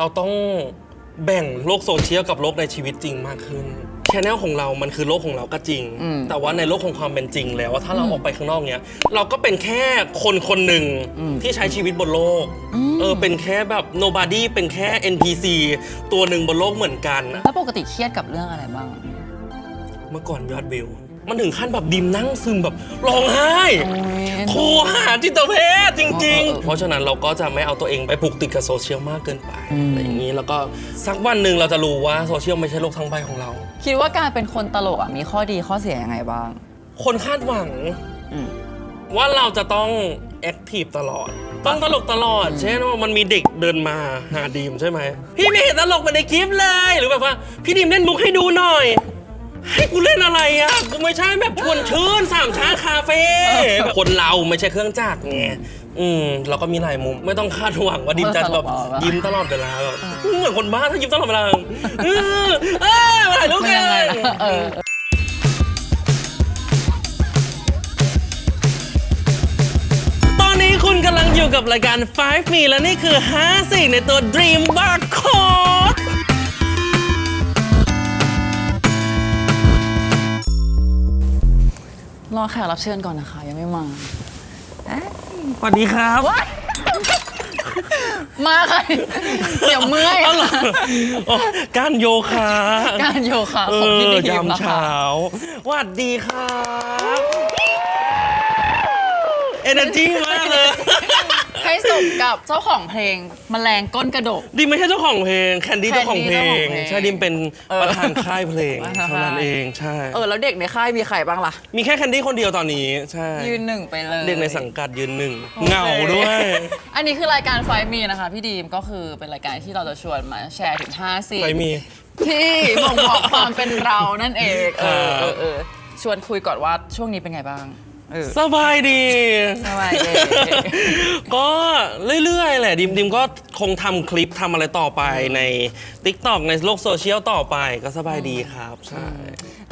เราต้องแบ่งโลกโซเชียลกับโลกในชีวิตจริงมากขึ้นชแนลของเรามันคือโลกของเราก็จริง อืมแต่ว่าในโลกของความเป็นจริงแล้วว่าถ้าเราออกไปข้างนอกเนี้ย เราก็เป็นแค่คนคนหนึ่งอืม ที่ใช้ชีวิตบนโลกอืมเออ เป็นแค่แบบ nobody เป็นแค่ NPC ตัวหนึ่งบนโลกเหมือนกัน แล้วปกติเครียดกับเรื่องอะไรบ้าง เมื่อก่อนยอดวิว มันถึงขั้นแบบดิมนั่งซึมแบบร้องไห้โทรหาจิตแพทย์จริงเออเออๆเพราะฉะนั้นเราก็จะไม่เอาตัวเองไปผูกติดกับโซเชียลมากเกินไปอืมอะไรอย่างนี้แล้วก็สักวันหนึ่งเราจะรู้ว่าโซเชียลไม่ใช่โลกทั้งใบของเรา คิดว่าการเป็นคนตลกอะมีข้อดีข้อเสียยังไงบ้าง คนคาดหวังอืมว่าเราจะต้องแอคทีฟตลอด ต้องตลกตลอด เช่นว่ามันมีเด็กเดินมาหาดีมใช่ไหม พี่ไม่เห็นตลกเหมาในคลิปเลย หรือแบบว่า พี่ดีมเล่นมุกให้ดูหน่อย ให้กูเล่นอะไรอะกูไม่ใช่แบบชวนชื่นสามช้าคาเฟ่คนเราไม่ใช่เครื่องจักรไงอืมเราก็มีหลายมุมไม่ต้องคาดหวังว่าดิมจะแบบยิ้มตลอดเวลาแบบเหมือนคนบ้าถ้ายิ้มตลอดเวลาเออเออมาถ่ายรูปมันกัยังไงนล่ะเออตอนนี้คุณกำลังอยู่กับรายการ 5 Me และนี่คือ 5 สิ่งในตัว Dream Barcode รอแขกรับเชิญก่อนนะคะ ยังไม่มาเอ๊ะสวัสดีครับ มาค่ะ เดี๋ยวเมื่อยเอาเหรออ๋อการโยคะการโยคะเอของพี่อดียามมนะคะ เช้าสวัสดีครับ เอเนอร์จีมากเลย ให้สมกับเจ้าของเพลงแมลงก้นกระดก ดิมไม่ใช่เจ้าของเพลง แคนดี้เจ้าของเพลแคนดี้งเจ้าของเพลงใช่ดิมเป็นเออประธานค่ายเพลงประธาน เท่านั้นค่ายเองใช่ เออ แล้วเด็กในค่ายมีใครบ้างล่ะ มีแค่แคนดี้คนเดียวตอนนี้ใช่ยืนหนึ่งไปเลยเด็กในสังกัดยืนหนึ่งโอเคเหงาด้วย อันนี้คือรายการไฟมีนะคะ พี่ดีมก็คือเป็นรายการที่เราจะชวนมาแชร์ถึง5สิ่ง ไปมี ที่บ่งบอกความเป็นเรานั่นเอง เออครับเออเออชวนคุยก่อนว่าช่วงนี้เป็นไงบ้าง เออ สบายดี สบายดี ก็เรื่อยๆ แหละดิมดิมก็คงทำคลิปทำอะไรต่อไปใน TikTok ในโลกโซเชียลต่อไปก็สบายดีครับ ใช่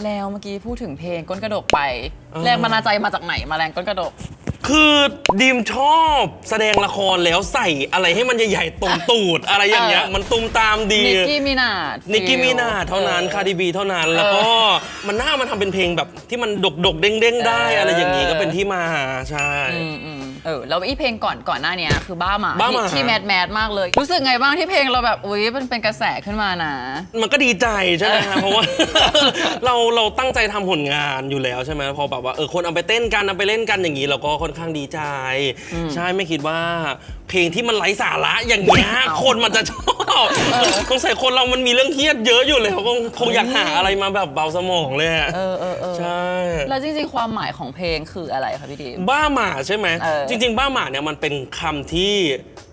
แล้วเมื่อกี้พูดถึงเพลงก้นกระดกไปเออแรงบันดาลใจมาจากไหนมาแรงก้นกระดก คือดิมชอบแสดงละครแล้วใส่อะไรให้มันใหญ่ๆตรงตูด อะไรอย่างเงี้ยเออมันตุมตามดี นิกกี้มินาด นิกกี้มีนาเท่านั้นคาร์ดิบีเท่านั้น แล้วก็มันน่ามาทำเป็นเพลงแบบที่มันดกๆเด้งๆได้เออออะไรอย่างนี้ก็เป็นที่มาใช่ อืมอืม เออแล้วอีเพลงก่อนก่อนหน้าเนี้ยคือบ้าหมาบ้าหมา ที่ที่แมสแมสมากเลย รู้สึกไงบ้างที่เพลงเราแบบอุ้ยมันเป็นกระแสขึ้นมานะ มันก็ดีใจใช่ไหมฮะเพราะว่า เราเราตั้งใจทำผลงานอยู่แล้วใช่ไหมพอแบบว่าเออคนเอาไปเต้นกันเอาไปเล่นกันอย่างนี้ เราก็ค่อนข้างดีใจ ใช่ไม่คิดว่า เพลงที่มันไร้สาระอย่างเงี้ยเอาคนมันจะชอบสงสัยคนเรามันมีเรื่องเครียดเยอะอยู่แล้วก็คงอยากหาอะไรมาแบบเบาสมองเลยอะเออเออเออใช่ แล้วจริงๆ ความหมายของเพลงคืออะไรคะพี่ดีม บ้าหมาใช่ไหม เออ จริง ๆ บ้าหมาเนี่ยมันเป็นคำที่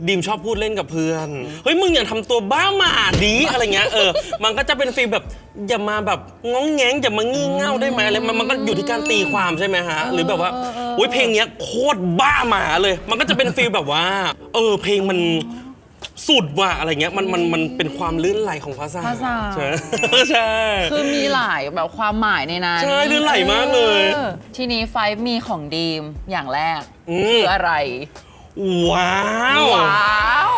ดิมชอบพูดเล่นกับเพื่อน เฮ้ยมึงอย่าทำตัวบ้าหมาดีอะไรเงี้ยเออ มันก็จะเป็นฟีลแบบอย่ามาแบบง้องแงงอย่ามางี่เง่าได้ไหมอะไรมันมันก็อยู่ที่การตีความใช่ไหมฮะ หรือแบบว่าอุ้ยเพลงเนี้ยโคตรบ้าหมาเลย มันก็จะเป็นฟีลแบบว่า เออเพลงมันสุดว่ะอะไรเงี้ยมันมันมันเป็นความลื่นไหลของภาษาภาษา ใช่ ใช่ คือมีหลายแบบความหมายในนั้นใช่ลื่นไหลมากเลย ออทีนี้ไฟฟ์มีของดีมอย่างแรกอืม คืออะไร ว้าว ว้าว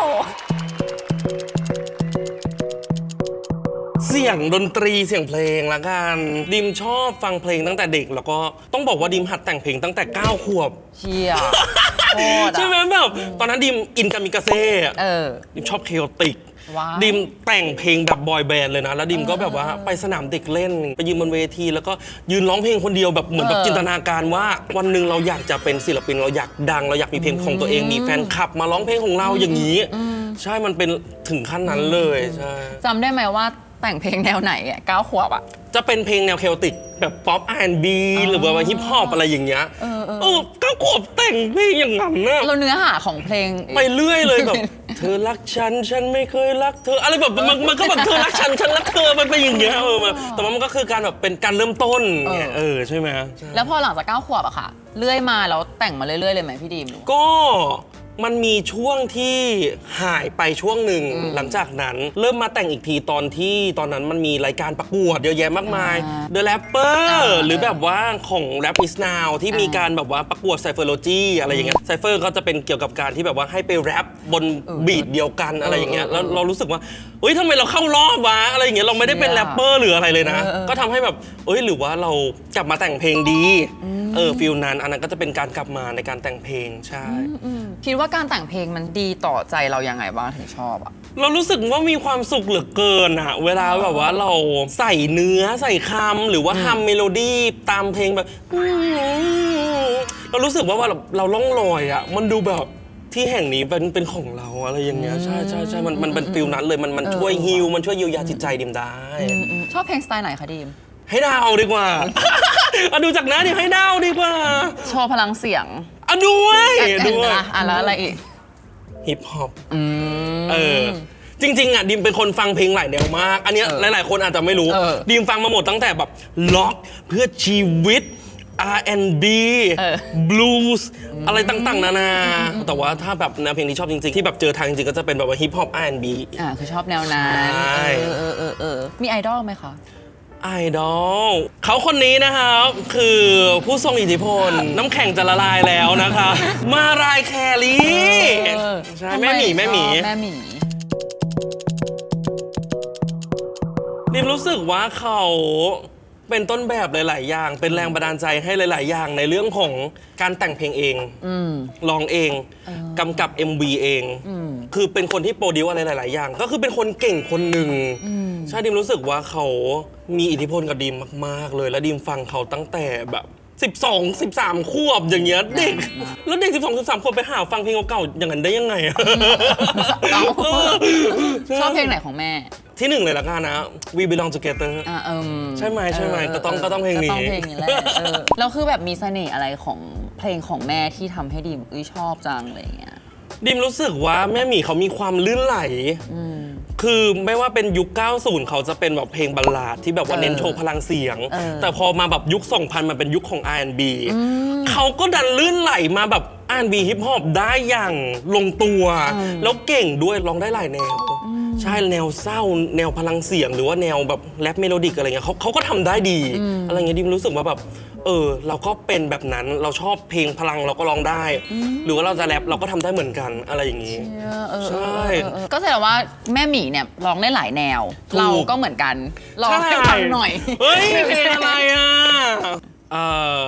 เสียงดนตรีเสียงเพลงละกันดิมชอบฟังเพลงตั้งแต่เด็ก แล้วก็ต้องบอกว่าดิมหัดแต่งเพลงตั้งแต่ 9 ขวบ เชีย โคตรใช่ไหมอะแบบตอนนั้นดิมอินกามิกาเซ่อะเออ ดิมชอบเคโอติก ว้าว ดิมแต่งเพลงแบบบอยแบนด์เลยนะ แล้วดิมก็แบบว่าไปสนามเด็กเล่น ไปยืนบนเวที แล้วก็ยืนร้องเพลงคนเดียวแบบเหมือนแบบเออจินตนาการว่า วันหนึ่งเราอยากจะเป็นศิลปินเราอยากดัง เราอยากมีเพลงของตัวเองมีแฟนคลับมาร้องเพลงของเราอย่างนี้ ใช่มันเป็นถึงขั้นนั้นเลยใช่ จำได้ไหมว่า แต่งเพลงแนวไหนอะเก้าขวบอะ จะเป็นเพลงแนวเคโอติก แบบป๊อป R&B หรือว่าฮิปฮอปอะไรอย่างเงี้ยเออเออ เออก็ขวบแต่งเพลงอย่างนั้นนะแล้วเนื้อหาของเพลง ไปเรื่อยเลยแบบ เธอรักฉัน ฉันไม่เคยรักเธอ อะไรแบบมันมันก็แบบเธอรักฉัน ฉันรักเธอมันเป็นอย่างเงี้ยเออมันแต่ว่ามันก็คือการแบบเป็นการเริ่มต้นไงเออใช่ไหมใช่แล้วพอหลังจากเก้าขวบอะค่ะ เลื่อยมาแล้วแต่งมาเรื่อยๆเลยไหมพี่ดีมหรือว่า ก็ มันมีช่วงที่หายไปช่วงหนึ่งหลังจากนั้น เริ่มมาแต่งอีกทีตอนที่ตอนนั้นมันมีรายการประกวดเยอะแยะมากมายอ่า The Rapper อ่าหรือแบบว่าของ Rap is Now ที่มีการแบบว่าประกวดไซเฟอร์โลจีอะไรอย่างเงี้ยไซเฟอร์ก็จะเป็นเกี่ยวกับการที่แบบว่าให้ไปแรปบนเออบีทเดียวกันอะไรอย่างเงี้ยเออแล้วเรารู้สึกว่าเอ้ยทำไมเราเข้ารอบวะอะไรอย่างเงี้ยเราไม่ได้เป็นเชี่แรยปเปอร์หรืออะไรเลยนะเออเออก็ทำให้แบบเอ้ยหรือว่าเรากลับมาแต่งเพลงดีเออฟิลนั้นอันนั้นก็จะเป็นการกลับมาในการแต่งเพลงใช่คิดว่าการแต่งเพลงมันดีต่อใจเรายังไงบ้างถึงชอบอะเรารู้สึกว่ามีความสุขเหลือเกินอะเวลาแบบว่าเราใส่เนื้อใส่คำหรือว่าทำเมโลดี้ตามเพลงแบบ เรารู้สึกว่าว่าเราเราล่องลอยอะมันดูแบบที่แห่งนี้เป็นเป็นของเราอะไรอย่างเงี้ยใช่ใช่ใช่มันมันเป็นฟิลนั้นเลยมันมันเออช่วยฮิลมันช่วยเยียวยาจิตใจดิมได้อืมชอบเพลงสไตล์ไหนคะดีมให้ดาวดีกว่าอะดูจากหน้าดิให้ดาวดีกว่าโชว์พลังเสียง อะด้วยอะด้วยอะอะแล้วอะไรอีก ฮิปฮอปอืม เออ จริง ๆ อะดิมเป็นคนฟังเพลงหลายแนวมาก อันเนี้ยเออหลาย ๆ คนอาจจะไม่รู้ เออดิมฟังมาหมดตั้งแต่แบบล็อกเพื่อชีวิต R&B เออ blues อะไรต่าง ๆ นานา แต่ว่าถ้าแบบแนวเพลงที่ชอบจริง ๆ ที่แบบเจอทางจริงๆ ก็จะเป็นแบบว่าฮิปฮอป R&B อ่าคือชอบแนวนั้นใช่ เออเออเออเออมีไอดอลไหมคะ ไอดอลเขาคนนี้นะครับ คือผู้ทรงอิทธิพล น้ำแข็งจะละลายแล้วนะคะ มารายแครีเออใช่ทำไแม่หมีแม่หมีชอบแม่หมีดิมรู้สึกว่าเขา เป็นต้นแบบหลาย ๆ อย่าง เป็นแรงบันดาลใจให้หลาย ๆ อย่าง ในเรื่องของการแต่งเพลงเองอืม ร้องเองกำกับ MV เอง อืม คือเป็นคนที่โปรดิวอะไรหลาย ๆ อย่าง ก็คือเป็นคนเก่งคนหนึ่งใช่ดิมรู้สึกว่าเขามีอิทธิพลกับดิมมาก ๆ เลย แล้วดิมฟังเขาตั้งแต่แบบ 12 13 ขวบอย่างเงี้ยเด็ก แล้วเด็ก 12 13 ขวบไปหาฟังเพลงเก่าๆอย่างนั้นได้ยังไงอะเอ้าเออชอบเพลงไหนของแม่ ที่หนึ่งเลยละกันนะ We Belong Together อ่าเอิมใช่ไหมใช่ไหมก็ต้องก็ต้องเพลงนี้ ก็ต้องเพลงนี้แหละเออแล้วคือแบบมีเสน่ห์อะไรของเพลงของแม่ที่ทำให้ดีมอุ้ยชอบจังอะไรอย่างเงี้ยดิมรู้สึกว่าแม่หมีเขามีความลื่นไหล อืม คือไม่ว่าเป็นยุค 90 เขาจะเป็นแบบเพลงบัลลาดที่แบบว่าเออเน้นโชว์พลังเสียง เออ แต่พอมาแบบยุค 2000 มันเป็นยุคของ R&B เขาก็ดันลื่นไหลมาแบบ R&B ฮิปฮอปได้อย่างลงตัว แล้วเก่งด้วยร้องได้หลายแนว ใช่แนวเศร้าแนวพลังเสียง หรือว่าแนวแบบแรปเมโลดิกอะไรเงี้ยเขาเขาก็ทำได้ดี อะไรเงี้ยดิมรู้สึกว่าแบบเออ เราก็เป็นแบบนั้นเราชอบเพลงพลังเราก็ร้องได้ หรือว่าเราจะแรปเราก็ทำได้เหมือนกันอะไรอย่างนี้ เออเออใช่เออเออก็แสดงว่าแม่หมีเนี่ยร้องได้หลายแนว ถูก เราก็เหมือนกันลองให้ฟังหน่อย เฮ้ยเพลงอะไรอะเอ่อ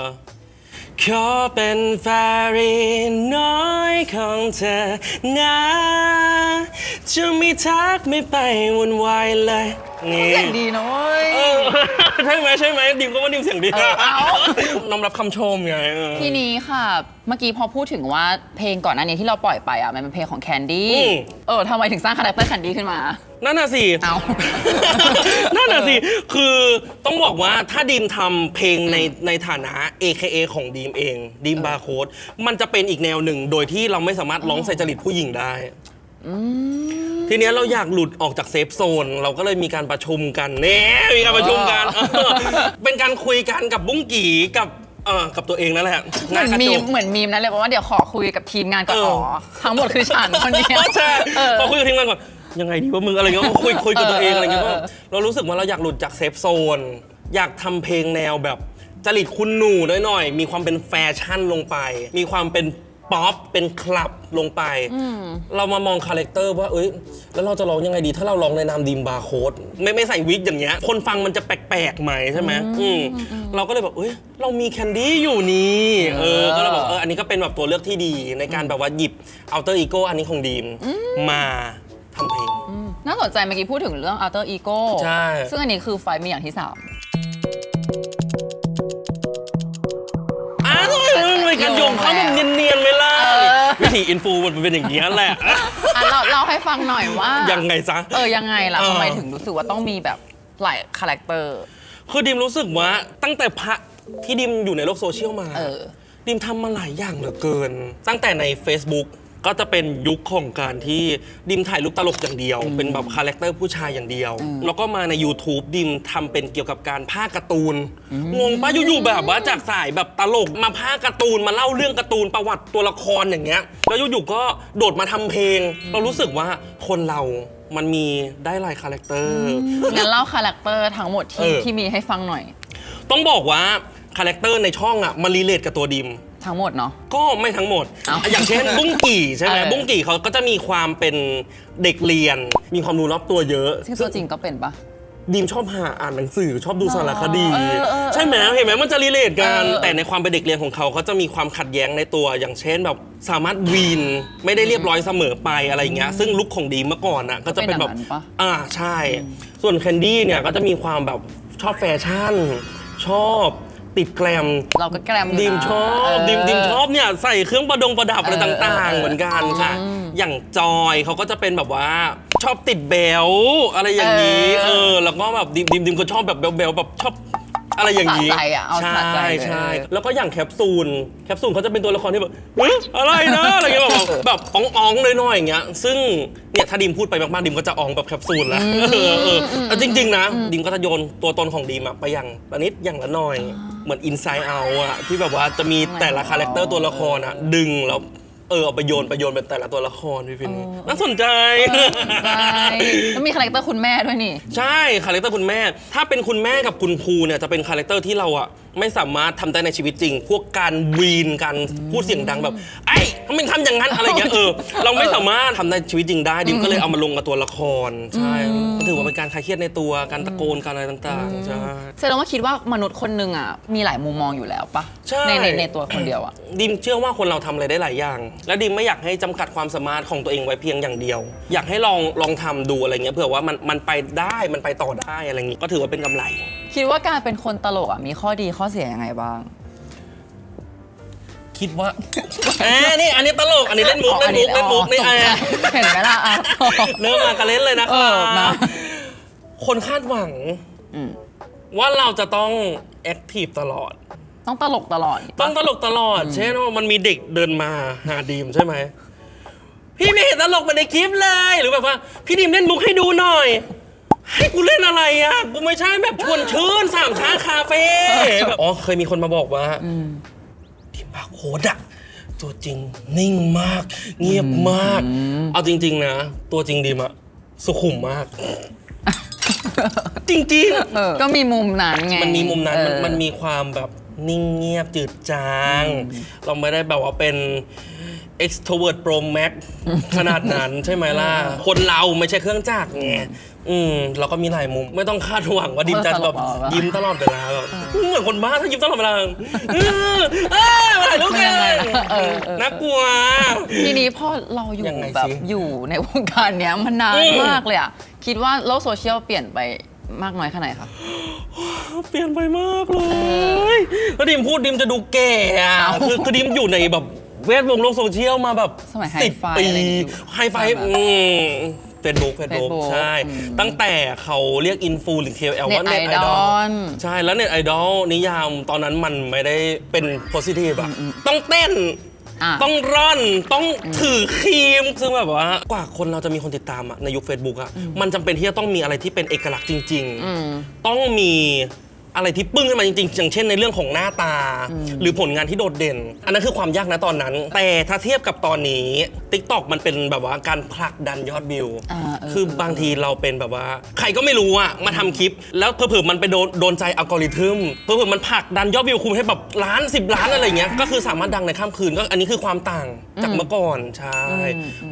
ขอเป็นแฟรีน้อยของเธอนะ จะไม่ทักไม่ไปวุ่นวายเลย นี่ เสียงดีนะเว้ย เออใช่ไหมใช่ไหมดิมก็ว่าดิมเสียงดีเออเอา น้อมรับคำชมไงเออ ทีนี้ค่ะ เมื่อกี้พอพูดถึงว่าเพลงก่อนหน้านี้ที่เราปล่อยไปอะมันเป็นเพลงของแคนดี้อืม เออทำไมถึงสร้างคาแรคเตอร์แคนดี้ขึ้นมา นั่นน่ะสิ เอา นั่นน่ะสิ คือต้องบอกว่าถ้าดีมทำเพลงในในฐานะ AKA ของดีมเองดีมบาร์โค้ดมันจะเป็นอีกแนวหนึ่ง โดยที่เราไม่สามารถร้องใส่จริตผู้หญิงได้ ทีเนี้ยเราอยากหลุดออกจากเซฟโซน เราก็เลยมีการประชุมกันเน่มีการประชุมกันเออเป็นการคุยกันกับบุ้งกี่กับเออกับตัวเองนั่นแหละเหมือนกระมีจมกเหมือนมีมนั้นเลยบอกว่าเดี๋ยวขอคุยกับทีมงานก่อนเอออ๋อทั้งหมดคือฉันคนเดียวใช่เออ พอคุยกับทีมงานก่อน ยังไงดีว่ามึงอะไรเงี้ยก็คุยคุยกับตัวเองอะไรเงี้ยเอก็อเออ เรารู้สึกว่าเราอยากหลุดจากเซฟโซน อยากทำเพลงแนวแบบ จริตคุณหนูหน่อยๆ มีความเป็นแฟชั่นลงไป มีความเป็น ป๊อปเป็นคลับลงไป เรามามองคาแรคเตอร์ว่าเอ้ย แล้วเราจะร้องยังไงดี ถ้าเราร้องในนามดีมบาร์โค้ดไม่ไม่ใส่วิกอย่างเงี้ย คนฟังมันจะแปลกๆไหมใช่ไหมอืมเราก็เลยแบบเอ้ย เรามีแคนดี้อยู่นี่เออ ก็เลยแบบเอออันนี้ก็เป็นแบบตัวเลือกที่ดีในการแบบว่าหยิบอัลเตอร์อีโกอันนี้ของดีมมาทำเพลง น่าสนใจเมื่อกี้พูดถึงเรื่อง alter ego ใช่ ซึ่งอันนี้คือไฟล์มีอย่างที่สาม มันเป็นการโยงเข้าแบบเนียนๆไหมล่ะเออวิธีอินฟูมันเป็นอย่างนี้ยแหละอะเราเราให้ฟังหน่อยว่ายังไงซะ เออ ยังไงล่ะเออ ทำไมถึงรู้สึกว่าต้องมีแบบหลายคาแรคเตอร์ คือดิมรู้สึกว่าตั้งแต่พระที่ดิมอยู่ในโลกโซเชียลมา เออ ดิมทำมาหลายอย่างเหลือเกิน ตั้งแต่ใน Facebook ก็จะเป็นยุคของการที่ดิมถ่ายรูปตลกอย่างเดียว เป็นแบบคาแรคเตอร์ผู้ชายอย่างเดียว แล้วก็มาใน YouTube ดิมทำเป็นเกี่ยวกับการพากย์การ์ตูนงงปะอยู่ๆแบบว่าจากสายแบบตลกมาพากย์การ์ตูนมาเล่าเรื่องการ์ตูนประวัติตัวละครอย่างเงี้ยแล้วอยู่ๆก็โดดมาทำเพลง เรารู้สึกว่าคนเรามันมีได้หลายคาแรคเตอร์ งั้นเล่าคาแรคเตอร์ทั้งหมดเอที่อที่มีให้ฟังหน่อย ต้องบอกว่าคาแรคเตอร์ในช่องอะมันรีเลทกับตัวดิม ทั้งหมดเนาะ ก็ไม่ทั้งหมด เอ้าอย่างเช่น บุ้งกี่ใช่ไหมเออ บุ้งกี่เขาก็จะมีความเป็นเด็กเรียน มีความรู้รอบตัวเยอะ ซึ่งตัวจริงก็เป็นปะ ดีมชอบหาอ่านหนังสือชอบดูสารคดี เออเออใช่ไหมเห็นไหมมันจะรีเลทกัน เออ แต่ในความเป็นเด็กเรียนของเขาเขาจะมีความขัดแย้งในตัว อย่างเช่นแบบสามารถวีนไม่ได้เรียบร้อยเสมอไปอะไรอย่างเงี้ยซึ่งลุคของดีมเมื่อก่อนอะก็จะเป็นแบบเป็นอย่างนั้นปะ อ่าใช่ ส่วนแคนดี้เนี่ยก็จะมีความแบบชอบแฟชั่น ชอบ ติดแกรมเราก็แกรมอยู่นะดิมชอบเดิมดิมชอบเนี่ยใส่เครื่องประดงประดับอะไรเออต่างเออๆเหมือนกันค่ะอืมอย่างจอยเขาก็จะเป็นแบบว่าชอบติดเบลอะไรอย่างนี้เออเออ แล้วก็แบบดิมดิมดิมก็ชอบแบบเบลเบลแบบชอบ อะไรอย่างนี้สะใจอะเอาใช่สะใจเลยใช่แล้วก็อย่างแคปซูลแคปซูลเขาจะเป็นตัวละครที่แบบเฮ้ยอะไรนะอะไรเงี้ยแบบแบบอ่องๆหน่อยๆอย่างเงี้ย ซึ่งเนี่ยถ้าดิมพูดไปมากๆดิมก็จะอ่องแบบแคปซูลแล้วเออเออแต่จริง ๆ นะดิมก็จะโยนตัวตนของดิมอะไปอย่างละนิดอย่างละหน่อย เหมือนอินไซ e ์เอาอะที่แบบว่าจะมีแต่ละคาแรคเตอร์ตัวละครอะดึงแล้ว เออเอาไปโยนไปโยนเป็นแต่ละตัวละครพี่พินน่าสนใจ ใช่แล้วมีคาแรคเตอร์คุณแม่ด้วยนี่ ใช่คาแรคเตอร์คุณแม่ ถ้าเป็นคุณแม่กับคุณครูเนี่ยจะเป็นคาแรคเตอร์ที่เราอะไม่สามารถทำได้ในชีวิตจริง พวกการวีนการพูดเสียงดังแบบ ไอ้ทำไมทำอย่างนั้นอะไรอย่างเงี้ยเออ เราไม่สามารถทำในชีวิตจริงได้ดิมก็เลยเอามาลงกับตัวละครใช่ก็ถือว่าเป็นการคลายเครียดในตัวการตะโกนการอะไรต่างๆใช่ แสดงว่าคิดว่ามนุษย์คนหนึ่งอะมีหลายมุมมองอยู่แล้วปะใช่ ในในในตัวคนเดียวอะ ดิมเชื่อว่าคนเราทำอะไรได้หลายอย่าง และดิมไม่อยากให้จำกัดความสามารถของตัวเองไว้เพียงอย่างเดียว อยากให้ลองลองทำดูอะไรเงี้ยเผื่อว่ามันมันไปได้มันไปต่อได้อะไรเงี้ยก็ถือว่าเป็นกำไร คิดว่าการเป็นคนตลกอะมีข้อดีข้อเสียยังไงบ้าง คิดว่าเอ้ยนี่อันนี้ตลก อันนี้เล่นมุกอ๋อเล่นมุกอัเล่นมุกนี่อ๋อไอ้เห็นไหมล่ะอะเริ่มมากันเล่นเลยนะเอคะอมาคนคาดหวังอืมว่าเราจะต้องแอคทีฟตลอด ต้องตลกตลอดต้องตลกตลอด เช่นว่ามันมีเด็กเดินมาหาดีมใช่ไหม พี่ไม่เห็นตลกมาในคลิปเลย หรือแบบว่า พี่ดีมเล่นมุกให้ดูหน่อยให้ กูเล่นอะไรอะ กูไม่ใช่แบบชวนชื่นสามช้าคาเฟ่แบบอ๋อเคยมีคนมาบอกว่าทีมบาร์โค้ดอะตัวจริงนิ่งมาก เงียบมาก เอาจริง ๆ นะ ตัวจริงดีมอะสุขุมมาก จริงเออก็มีมุมนั้นไง ๆ มันมีมุมนั้นมันเออมันมีความแบบนิ่งเงียบจืดจาง เราไม่ได้แบบว่าเป็น extrovert pro max ขนาดนั้นใช่ไหมล่ะ คนเราไม่ใช่เครื่องจักรไง อืมเราก็มีหลายมุม ไม่ต้องคาดหวังว่าดิมจะแบบยิ้มตลอดเวลาแบบเหมือนคนบ้าถ้ายิ้มตลอดเวลาเออเออมาถ่ายรูปมันกัยังไงนล่ะเออเออ น่ากลัว ทีนี้พอเราอยู่ยังไงแบบสิอยู่ในวงการเนี้ยมานานอืม มากเลยอะ คิดว่าโลกโซเชียลเปลี่ยนไปมากน้อยแค่ไหนคะ เปลี่ยนไปมากเลยแล้วดิมพูดดิมจะดูแก่อะเอ้าคือคือดิมอยู่ในแบบเวทวงโลกโซเชียลมาแบบสมัยไฮสิบไฟปีอะไรอย่างเงี้ยไฮไฟใช่ไหม อืม เฟซบุ๊กเฟซบุ๊ก Facebook ใช่ อืมตั้งแต่เขาเรียกอินฟูหรือ KOL ว่าเน็เน็ตตไอไอดดออลลใช่แล้วเน็ตไอดอลนิยามตอนนั้นมันไม่ได้เป็นโพซิทีฟอะต้องเต้น อะ ต้องร่อนต้องถือครีม ซึ่งแบบว่ากว่าคนเราจะมีคนติดตามอะในยุค Facebook อะมันจำเป็นที่จะต้องมีอะไรที่เป็นเอกลักษณ์จริงๆอืมต้องมี อะไรที่ปึ้งขึ้นมาจริงๆ อย่างเช่นในเรื่องของหน้าตา หรือผลงานที่โดดเด่น อันนั้นคือความยากนะตอนนั้น แต่ถ้าเทียบกับตอนนี้ Tik t o อกมันเป็นแบบว่าการผลักดันยอดวิว อ่าเออ คือบางทีเราเป็นแบบว่า ใครก็ไม่รู้อะมาทำคลิป แล้วเผื่อๆมันไปโดนโดนใจอัลกอริทึมเผื่อๆมันผลักดันยอดวิวคุมให้แบบล้านสิบล้านอะไรเงี้ยก็คือสามารถดังในข้ามคืนก็อันนี้คือความต่างจากเมื่อก่อนใช่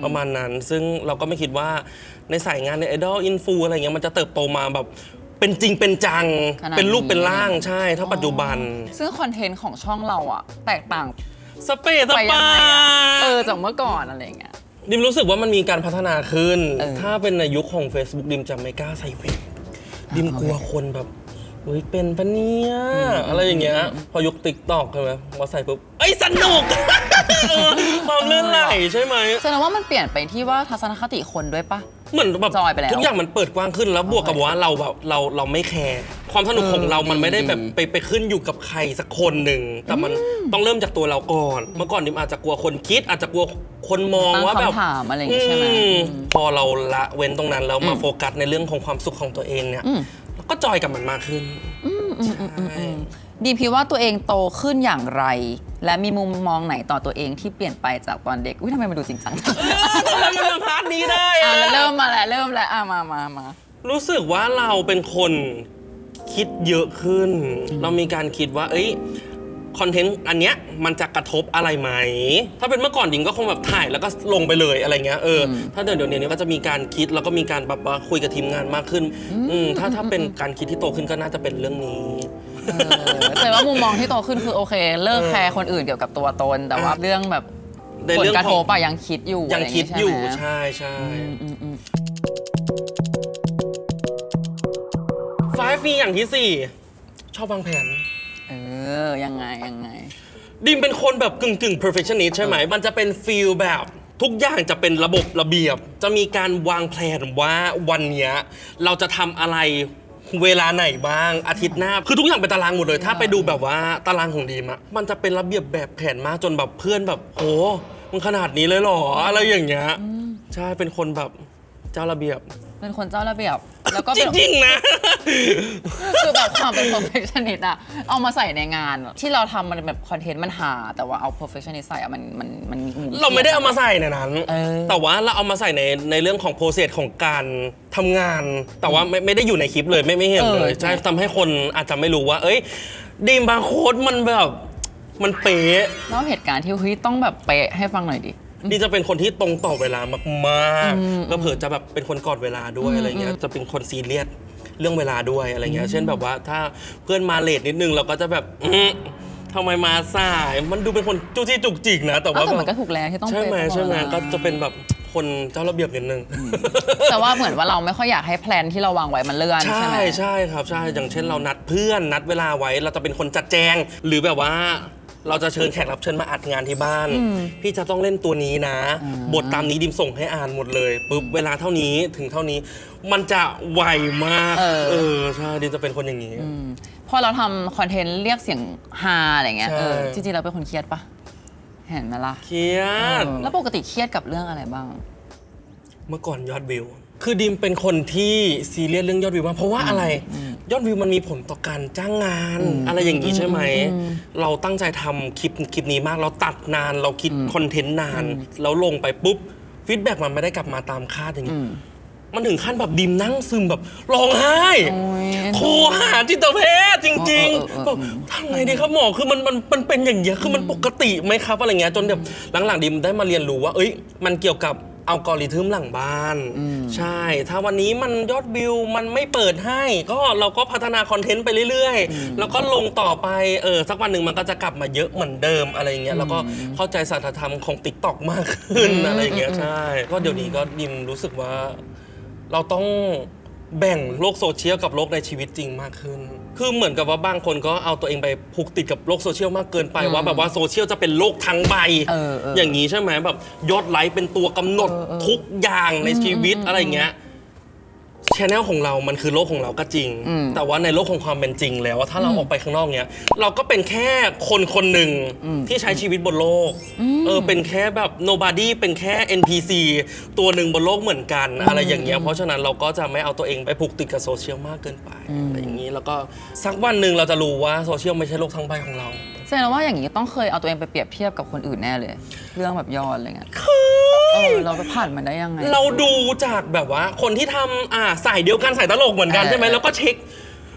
ประมาณนั้น ซึ่งเราก็ไม่คิดว่าในสายงานในไอดอลอินฟูอะไรเงี้ยมันจะเติบโตมาแบบ เป็นจริงเป็นจัง ขนาดนี้ เป็นรูปเป็นร่างใช่ ถ้าปัจจุบัน ซึ่งคอนเทนต์ของช่องเราอะแตกต่างสเปซสไปยัปางไงอะเออจากเมื่อก่อนอะไรอย่างเงี้ย ดิมรู้สึกว่ามันมีการพัฒนาขึ้น เออ ถ้าเป็นในยุคของ Facebook ดิมจะไม่กล้าใส่วิกดิมกลัวคนแบบเฮ้ยเป็นปะเนี่ยอะไรอย่างเงี้ย พอยุคติ๊กตอกใช่ไหมพอใส่ปุ๊บเอ้ยสนุก เออความลื่นไหลใช่ไหม แสดงว่ามันเปลี่ยนไปที่ว่าทัศนคติคนด้วยปะ เหมือนแบบจอยไปแล้วทุกอย่างมันเปิดกว้างขึ้นแล้วบวกกับว่าเราแบบเราเราไม่แคร์ความสนุกของเรามันไม่ได้แบบดีไปไปขึ้นอยู่กับใครสักคนหนึ่งแต่มันต้องเริ่มจากตัวเราก่อน เมื่อก่อนดิมอาจจะกลัวคนคิด อาจจะกลัวคนมองตั้งว่าแบบคำถามอะไรอย่างงี้ใช่ไหมอือืมพอเราละเว้นตรงนั้นแล้วมาอืมโฟกัสในเรื่องของความสุขของตัวเองเนี่ยอืมเราก็จอยกับมันมากขึ้นใช่ ดีมคิดว่าตัวเองโตขึ้นอย่างไร และมีมุมมองไหนต่อตัวเองที่เปลี่ยนไปจากตอนเด็ก อุ้ยทำไมมันดูจริงจังจังทำไมมันมาพาร์ทนี้ได้อะอะแล้วเริ่มมาแล้วเริ่มแล้วอะมามามารู้สึกว่าเราเป็นคนคิดเยอะขึ้น เรามีการคิดว่า เอ้ยคอนเทนต์อันเนี้ยมันจะกระทบอะไรไหม ถ้าเป็นเมื่อก่อนดิงก็คงแบบถ่ายแล้วก็ลงไปเลยอะไรเงี้ยเออถ้าเดี๋ยวเดี๋ยวนี้ก็จะมีการคิดแล้วก็มีการแบบว่าคุยกับทีมงานมากขึ้น อืมถ้าถ้าเป็นการคิดที่โตขึ้นก็น่าจะเป็นเรื่องนี้เออ แสดงว่ามุมมองที่โตขึ้นคือโอเค เลิกแคร์คนอื่นเกี่ยวกับตัวตน แต่ว่าเรื่องแบบในผลเรื่องกระขทองบอะยังคิดอยู่ยังะไรคิดอยู่ใช่ไหมใช่ใช่ อืมอืมไฟฟีอย่างที่สี่ชอบวางแผน เออ ยังไง ยังไง ดิมเป็นคนแบบกึ่งกึ่ง perfectionist ใช่ไหม มันจะเป็นฟีลแบบทุกอย่างจะเป็นระบบระเบียบ จะมีการวางแผนว่าวันเนี้ยเราจะทำอะไร เวลาไหนบ้าง อาทิตย์หน้า คือทุกอย่างเป็นตารางหมดเลย ถ้าไปดูแบบว่าตารางของดีมอะมันจะเป็นระเบียบแบบแผนมากจนแบบเพื่อนแบบโหมันขนาดนี้เลยเหรออะไรอย่างเงี้ยใช่เป็นคนแบบเจ้าระเบียบ เป็นคนเจ้าระเบียบ แล้วก็จเป็นริงๆนะ คือแบบความเป็น perfectionist อะเอามาใส่ในงานที่เราทำมันแบบคอนเทนต์มันหา แต่ว่าเอา perfectionist ใส่อะมันมันมันมีมุมเราไม่ได้เอามาใส่ในนั้น เออ แต่ว่าเราเอามาใส่ในในเรื่องของโปรเซสของการทำงาน แต่ว่าไม่ไม่ได้อยู่ในคลิปเลยไม่ไม่เห็นเลย ใช่ทำให้คนอาจจะไม่รู้ว่า เอ้ย ดีมบาร์โค้ดมันแบบ มันเป๊ะแล้วเหตุการณ์ที่เฮ้ยต้องแบบเป๊ะให้ฟังหน่อยดิ ดีจะเป็นคนที่ตรงต่อเวลามากๆก็เผื่อจะแบบเป็นคนก่อนเวลาด้วยอะไรเงี้ยจะเป็นคนซีเรียสเรื่องเวลาด้วยอะไรเงี้ยเช่นแบบว่าถ้าเพื่อนมาเลทนิดนึงเราก็จะแบบอื้อทำไมมาสาย มันดูเป็นคนจุกจี้จุกจิกนะ แต่อ้าวว่าแต่แบมันบก็ถูกแล้วที่ต้องใช่ไหมเป๊ะตลอดใช่ไหมเวลาก็จะเป็นแบบคนเจ้าระเบียบนิดนึง แต่ว่าเหมือนว่าเราไม่ค่อยอยากให้แพลนที่เราวางไว้มันเลื่อนใช่ใช่ไหมใช่ครับใช่อย่างเช่นเรานัดเพื่อนนัดเวลาไว้เราจะเป็นคนจัดแจง หรือแบบว่า เราจะเชิญแขกรับเชิญมาอัดงานที่บ้าน พี่จะต้องเล่นตัวนี้นะ บทตามนี้ดิมส่งให้อ่านหมดเลยปุ๊บเวลาเท่านี้ถึงเท่านี้ มันจะไวมาก เออ เออใช่ดิมจะเป็นคนอย่างนี้ อืมพอเราทำคอนเทนต์เรียกเสียงฮาอะไรเงี้ยใช่ เออจริงๆเราเป็นคนเครียดปะเห็นไหมล่ะเครียดเออแล้วปกติเครียดกับเรื่องอะไรบ้าง เมื่อก่อนยอดวิว คือดิมเป็นคนที่ซีเรียสเรื่องยอดวิวมากเพราะว่าอะไรยอดวิวมันมีผลต่อการจ้างงาน อะไรอย่างนี้ใช่ไหม เราตั้งใจทำคลิปคลิปนี้มากเราตัดนานเราคิดคอนเทนต์นาน แล้วลงไปปุ๊บฟีดแบ็กมันไม่ได้กลับมาตามคาดอย่างนี้ มันถึงขั้นแบบดิมนั่งซึมแบบร้องไห้โอ้ยโทรหาจิตแพทย์จริงเออเออเออๆแบบทำไงดีครับหมอคือมันมันมันเป็นอย่างเงี้ยคือมันปกติไหมครับอะไรเงี้ยจนแบบหลังๆดิมได้มาเรียนรู้ว่า เอ้ย มันเกี่ยวกับ อัลกอริทึมหลังบ้าน ใช่ ถ้าวันนี้มันยอดวิวมันไม่เปิดให้ ก็เราก็พัฒนาคอนเทนต์ไปเรื่อยๆ แล้วก็ลงต่อไปเออสักวันหนึ่งมันก็จะกลับมาเยอะเหมือนเดิมอะไรเงี้ยแล้วก็เข้าใจสัจธรรมของติ๊กต็อกมากขึ้นอะไรเงี้ยใช่ก็เดี๋ยวนี้ก็ดิมรู้สึกว่า เราต้องแบ่งโลกโซเชียลกับโลกในชีวิตจริงมากขึ้น คือเหมือนกับว่าบางคนก็เอาตัวเองไปผูกติดกับโลกโซเชียลมากเกินไปว่าแบบว่าโซเชียลจะเป็นโลกทั้งใบ เออเอออย่างนี้ใช่ไหมแบบยอดไลค์เป็นตัวกำหนดทุกอย่างในชีวิตอะไรเงี้ย ชแนลของเรามันคือโลกของเราก็จริงแต่ว่าในโลกของความเป็นจริงแล้วถ้าเราออกไปข้างนอกเนี้ย เราก็เป็นแค่คนคนหนึ่งที่ใช้ชีวิตบนโลก เออ เป็นแค่แบบ nobody เป็นแค่ NPC ตัวหนึ่งบนโลกเหมือนกัน อะไรอย่างเงี้ย เพราะฉะนั้นเราก็จะไม่เอาตัวเองไปผูกติดกับโซเชียลมากเกินไปอะไรอย่างนี้ แล้วก็สักวันหนึ่งเราจะรู้ว่าโซเชียลไม่ใช่โลกทั้งใบของเรา แสดงว่าอย่างนี้ต้องเคยเอาตัวเองไปเปรียบเทียบกับคนอื่นแน่เลย เรื่องแบบยอดอะไรเงี้ยเออเราไปผ่านมันได้ยังไง เราดูจากแบบว่า คนที่ทำอ่าสายเดียวกันสายตลกเหมือนกันเออใช่ไหมแล้วก็เช็ค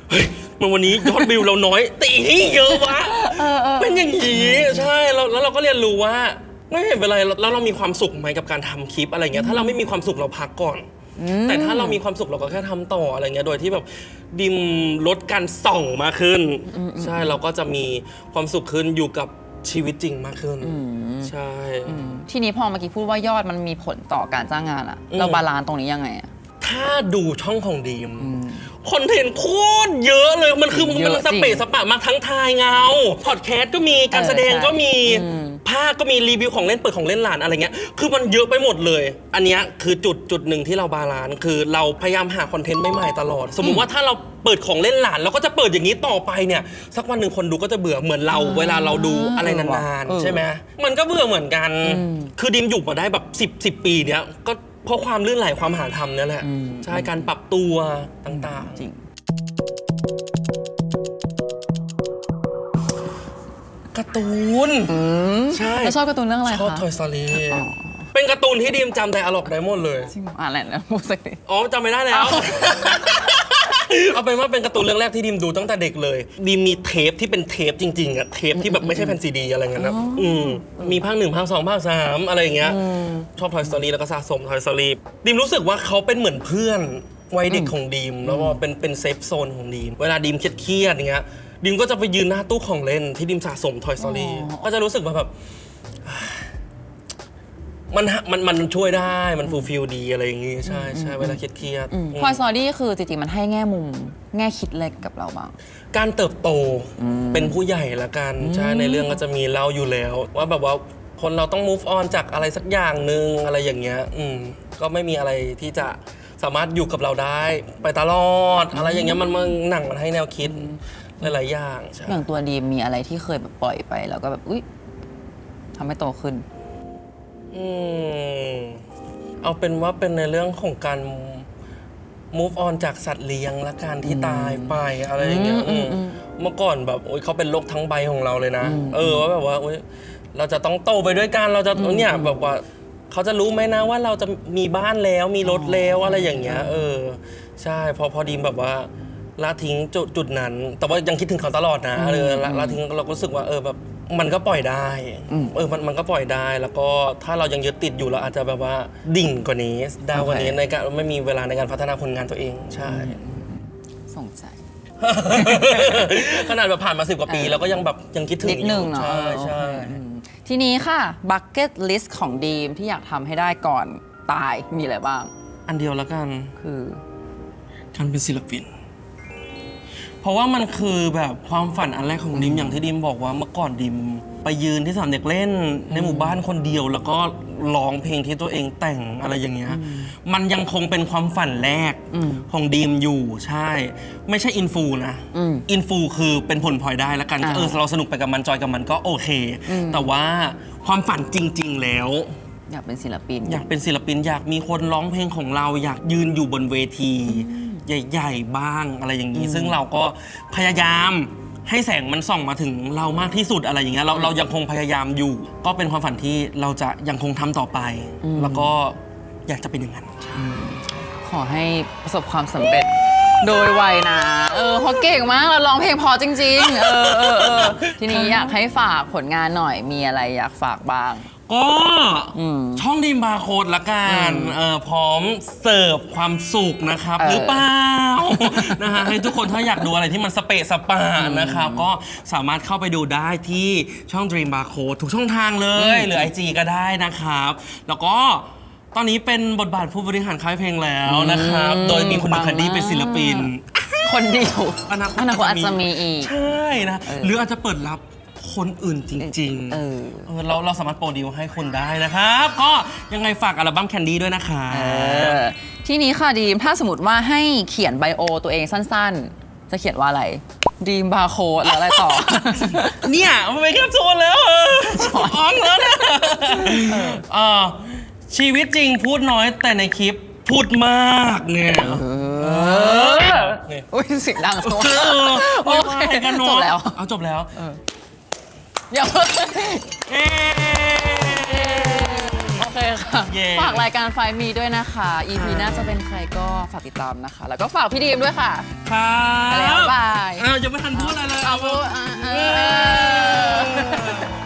เฮ้ยมันวันนี้ยอดวิวเราน้อยแตีนี่เยอะวะเป็นอย่างนี้ใช่แล้วแล้วเราก็เรียนรู้ว่า ไม่เห็นเป็นไรแล้วเรามีความสุขไหมกับการทำคลิปอะไรเงี้ยถ้าเราไม่มีความสุขเราพักก่อน แต่ถ้าเรามีความสุขเราก็แค่ทำต่ออะไรเงี้ย โดยที่แบบดิมลดการส่องมากขึ้น ใช่เราก็จะมีความสุขขึ้นอยู่กับชีวิตจริงมากขึ้น ใช่ ทีนี้พอเมื่อกี้พูดว่ายอดมันมีผลต่อการจ้างงานอะอืมเราบาลานซ์ตรงนี้ยังไงอะ ถ้าดูช่องของดีมคอนเทนต์โคตรเยอะเลย มันคือมันเยอะสเปซจริงสปะมาทั้งทายเงาพอดแคสต์ก็มีการเออแสดงก็มีใช่อืมเพภาคก็มีรีวิวของเล่นเปิดของเล่นหลานอะไรเงี้ย คือมันเยอะไปหมดเลย อันเนี้ยคือจุดจุดหนึ่งที่เราบาลานซ์คือเราพยายามหาคอนเทนต์ใหม่ๆตลอด สมมุติว่าถ้าเราเปิดของเล่นหลานเราก็จะเปิดอย่างนี้ต่อไปเนี่ย สักวันหนึ่งคนดูก็จะเบื่อเหมือนเรา เวลาเราดูอะไรนานเออ ๆใช่ไหมมันก็เบื่อเหมือนกันอืมคือดิมอยู่มาได้แบบ 10 10 ปีเนี้ยก็ เพราะความลื่นไหลความหาทำเนี่ยแหละอืม ใช่การปรับตัวต่างๆจริงการ์ตูน อืมใช่ แล้วชอบการ์ตูนเรื่องอะไรชอบ คะ Toy Story อ๋อ เป็นการ์ตูนที่ดีมจำไดอะล็อกได้หมดเลย จริงเหรออ่านอะไรนะพูดสักทีอ๋อจำไม่ได้แล้ว เอาเป็นว่าเป็นการ์ตูนเรื่องแรกที่ดิมดูตั้งแต่เด็กเลย ดิมมีเทปที่เป็นเทปจริงๆอะเทปที่แบบไม่ใช่แผ่นซีดีอะไรเงี้ยนะอืมมีภาคหนึ่งภาคสองภาคสามอะไรอย่างเงี้ยชอบ Toy Story แล้วก็สะสม Toy Story ดิมรู้สึกว่าเขาเป็นเหมือนเพื่อนวัยเด็กของดีม แล้วก็เป็นเป็นเซฟโซนของดีม เวลาดีมเครียดๆอย่างเงี้ยดีมก็จะไปยืนหน้าตู้ของเล่นที่ดิมสะสม Toy Story อ๋อก็จะรู้สึกว่าแบบ มันฮะมันมันช่วยได้มันฟูลฟิลดีอะไรอย่างงี้ใช่ใช่เวลาเครียดๆอืมพอยสตอรี่คือจริงๆ มันให้แง่มุม แง่คิดอะไรกับเราบ้าง การเติบโตเป็นผู้ใหญ่ละกันใช่ในเรื่องก็จะมีเล่าอยู่แล้ว ว่าแบบว่าคนเราต้อง move on จากอะไรสักอย่างหนึ่งอะไรอย่างเงี้ยอืมก็ไม่มีอะไรที่จะสามารถอยู่กับเราได้ ไปตลอด อะไรอย่างเงี้ยมันมันหนังมันให้แนวคิดหลายๆอย่างใช่ อย่างตัวดีมมีอะไรที่เคยแบบปล่อยไป แล้วก็แบบ อุ๊ยทำให้โตขึ้น อืมเอาเป็นว่าเป็นในเรื่องของการ move on จากสัตว์เลี้ยงและการที่ตายไปอะไรอย่างเงี้ยอืมอืมอืมเมื่อก่อนแบบโอ๊ยเขาเป็นโรคทั้งใบของเราเลยนะ เออว่าแบบว่าโอ๊ยเราจะต้องโตไปด้วยกันเราจะเนี่ยแบบว่าเขาจะรู้ไหมนะว่าเราจะมีบ้านแล้วมีรถแล้วอะไรอย่างเงี้ย เออ ใช่พอพอดีมแบบว่าละทิ้งจุดจุดนั้น แต่ว่ายังคิดถึงเขาตลอดนะเออละละทิ้งเราก็รู้สึกว่าเออแบบ มันก็ปล่อยได้อืม เออมันมันก็ปล่อยได้ แล้วก็ถ้าเรายังยึดติดอยู่เราอาจจะแบบว่าดิ่งกว่านี้ดาวกว่านี้โอเคในการไม่มีเวลาในการพัฒนาผลงานตัวเองใช่ส่งใจขนาดแบบผ่านมาสิบกว่าปี แล้วก็ยังแบบยังคิดถึงนิดนึงอยู่เนาะใช่เออใช่โอเคอืมทีนี้ค่ะบักเก็ตลิสต์ของดีมที่อยากทำให้ได้ก่อนตายมีอะไรบ้าง อันเดียวแล้วกันคือ การเป็นศิลปิน เพราะว่ามันคือแบบความฝันอันแรกของดิมอย่างที่ดิมบอกว่าเมื่อก่อนดิม ไปยืนที่สนามเด็กเล่น ในหมู่บ้านคนเดียว แล้วก็ร้องเพลงที่ตัวเองแต่งอะไรอย่างเงี้ยมันยังคงเป็นความฝันแรกอืมของดีมอยู่ใช่ ไม่ใช่อินฟูนะอืมอินฟูคือเป็นผลพลอยได้แล้วกันอ่าเออเราสนุกไปกับมันจอยกับมันก็โอเคอืมแต่ว่าความฝันจริง ๆ แล้วอยากเป็นศิลปิน อยากเป็นศิลปินอยากมีคนร้องเพลงของเรา อยากยืนอยู่บนเวที ใหญ่ ๆ บ้างอะไรอย่างนี้ ซึ่งเราก็พยายามให้แสงมันส่องมาถึงเรามากที่สุดอะไรอย่างเงี้ยเราเรายังคงพยายามอยู่ ก็เป็นความฝันที่เราจะยังคงทำต่อไป แล้วก็อยากจะเป็นอย่างนั้น ขอให้ประสบความสำเร็จโดยไวนะ เออเพราะเก่งมากแล้วร้องเพลงเพอจริง ๆ เออเออเออทีนี้อยากให้ฝากผลงานหน่อยมีอะไรอยากฝากบ้าง ก็อืม ช่องดีมบาร์โค้ดละกันเออพร้อมเสิร์ฟความสุขนะครับ เออหรือเปล่า นะฮะให้ทุกคนถ้าอยากดูอะไรที่มันสเปะสปานะครับ ก็สามารถเข้าไปดูได้ที่ช่อง Dream Barcode ทุกช่องทางเลย หรือ IG ก็ได้นะครับ แล้วก็ตอนนี้เป็นบทบาทผู้บริหารค่ายเพลงแล้วนะครับอืมโดยมีคุณหนูปังแคนดี้เป็นศิลปินคนเดียวอนาคตอนาคตอาจจะมีอีก ใช่นะเออหรืออาจจะเปิดรับ คนอื่นจริงๆ เออ เออเราเราสามารถโปรดิวให้คุณได้นะครับ ก็ยังไงฝากอัลบั้มแคนดี้ด้วยนะคะเออ ทีนี้ค่ะดีมถ้าสมมติว่าให้เขียนไบโอตัวเองสั้นๆ จะเขียนว่าอะไร ดีมบาร์โค้ดแล้วอะไรต่อ เนี่ยมันเป็นแคปซูลแล้วเอออ้องแล้วนะเออชีวิตจริงพูดน้อยแต่ในคลิปพูดมากเนี่ยเนี่ยอุ้ยเสียงดังจังเอวะอโอไม่เคว่ากันเนอะจบแล้ว เอาจบแล้ว เเดี๋ยว เย้ โอเคค่ะฝากรายการไฟมีด้วยนะคะ EP หน่าจะเป็นใครก็ฝากติดตามนะคะ แล้วก็ฝากพี่ดีมด้วยค่ะ ครัไปแบายอายังไม่ทันพูดอะไรเลย เอาพูดเออ